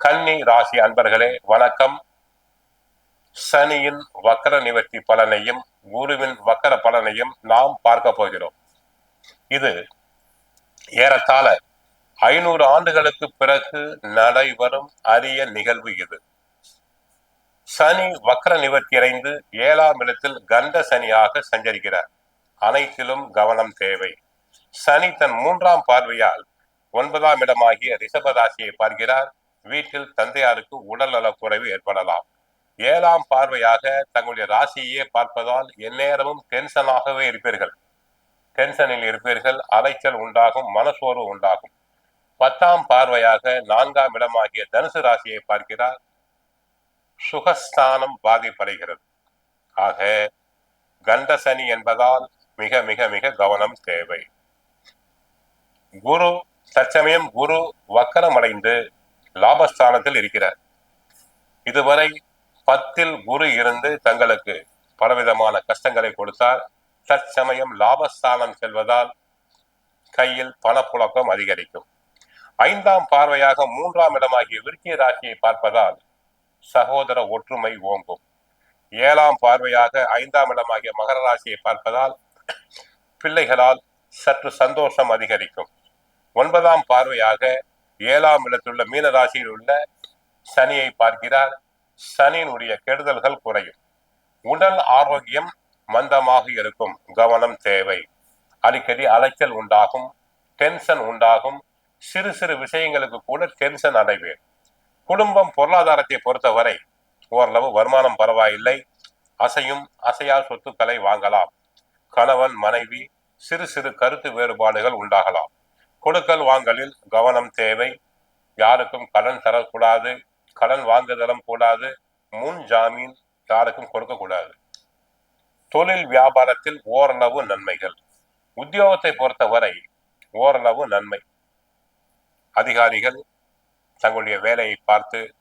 கன்னி ராசி அன்பர்களே வணக்கம். சனியின் வக்கர நிவர்த்தி பலனையும் குருவின் வக்கர பலனையும் நாம் பார்க்க போகிறோம். இது ஏறத்தாழ ஐநூறு ஆண்டுகளுக்கு பிறகு நடைபெறும் அரிய நிகழ்வு இது. சனி வக்கர நிவர்த்தி அடைந்து ஏழாம் இடத்தில் கண்ட சனியாக சஞ்சரிக்கிறார். அனைத்திலும் கவனம் தேவை. சனி தன் மூன்றாம் பார்வையால் ஒன்பதாம் இடமாகிய ரிஷபராசியை பார்க்கிறார். வீட்டில் தந்தையாருக்கு உடல்நல குறைவு ஏற்படலாம். ஏழாம் பார்வையாக தங்களுடைய ராசியே பார்ப்பதால் எந்நேரமும் டென்ஷனாகவே இருப்பீர்கள். டென்ஷனில் இருப்பீர்கள் அலைச்சல் உண்டாகும் மனசோர்வு உண்டாகும். பத்தாம் பார்வையாக நான்காம் இடமாகிய தனுசு ராசியை பார்க்கிறார். சுகஸ்தானம் பாதிப்படைகிறது. ஆக கண்டசனி என்பதால் மிக மிக மிக கவனம் தேவை. குரு தற்சமயம் குரு வக்கரமடைந்து லாபஸ்தானத்தில் இருக்கிறார். இதுவரை பத்தில் குரு இருந்து தங்களுக்கு பலவிதமான கஷ்டங்களை கொடுத்தார். தற்சமயம் லாபஸ்தானம் செல்வதால் கையில் பணப்புழக்கம் அதிகரிக்கும். ஐந்தாம் பார்வையாக மூன்றாம் இடமாகிய விருச்சிய ராசியை பார்ப்பதால் சகோதர ஒற்றுமை ஓங்கும். ஏழாம் பார்வையாக ஐந்தாம் இடமாகிய மகர ராசியை பார்ப்பதால் பிள்ளைகளால் சற்று சந்தோஷம் அதிகரிக்கும். ஒன்பதாம் பார்வையாக ஏழாம் இடத்துள்ள மீன ராசியில் உள்ள சனியை பார்க்கிறார். சனியினுடைய கெடுதல்கள் குறையும். உடல் ஆரோக்கியம் மந்தமாக இருக்கும். கவனம் தேவை. அடிக்கடி அலைச்சல் உண்டாகும். டென்ஷன் உண்டாகும். சிறு சிறு விஷயங்களுக்கு கூட டென்ஷன் அடைவேன். குடும்பம் பொருளாதாரத்தை பொறுத்தவரை ஓரளவு வருமானம் பரவாயில்லை. அசையும் அசையா சொத்துக்களை வாங்கலாம். கணவன் மனைவி சிறு சிறு கருத்து வேறுபாடுகள் உண்டாகலாம். கொடுக்கல் வாங்கலில் கவனம் தேவை. யாருக்கும் கடன் தரக்கூடாது. கடன் வாங்குதலும் கூடாது. முன் ஜாமீன் யாருக்கும் கொடுக்கக்கூடாது. தொழில் வியாபாரத்தில் ஓரளவு நன்மைகள். உத்தியோகத்தை பொறுத்தவரை ஓரளவு நன்மை. அதிகாரிகள் தங்களுடைய வேலையை பார்த்து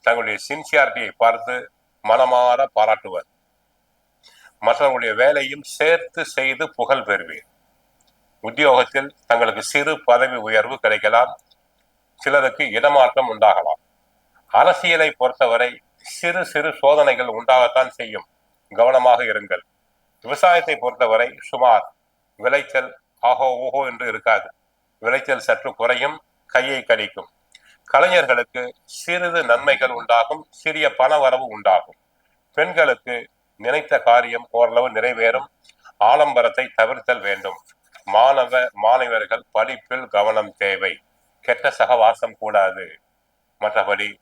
தங்களுடைய சின்சியாரிட்டியை பார்த்து மனமாற பாராட்டுவர். மற்றவர்களுடைய வேலையும் சேர்த்து செய்து புகழ் பெறுவீர். உத்தியோகத்தில் தங்களுக்கு சிறு பதவி உயர்வு கிடைக்கலாம். சிலருக்கு இடமாற்றம் உண்டாகலாம். அரசியலை பொறுத்தவரை சிறு சிறு சோதனைகள் உண்டாகத்தான் செய்யும். கவனமாக இருங்கள். விவசாயத்தை பொறுத்தவரை சுமார் விளைச்சல் ஆஹோ ஓஹோ என்று இருக்காது. விளைச்சல் சற்று குறையும் கையை கடிக்கும் கலைஞர்களுக்கு சிறிது நன்மைகள் உண்டாகும் சிறிய பண வரவு உண்டாகும். பெண்களுக்கு நினைத்த காரியம் ஓரளவு நிறைவேறும். ஆலம்பரத்தை தவிர்த்தல் வேண்டும். மாணவ மாணவர்கள் படிப்பில் கவனம் தேவை. கெட்ட சகவாசம் கூடாது. மற்றபடி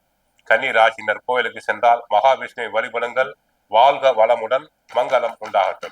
கன்னி ராசினர் கோயிலுக்கு சென்றால் மகாவிஷ்ணுவை வழிபடுங்கள். வாழ்க வளமுடன் மங்களம் உண்டாகட்டும்.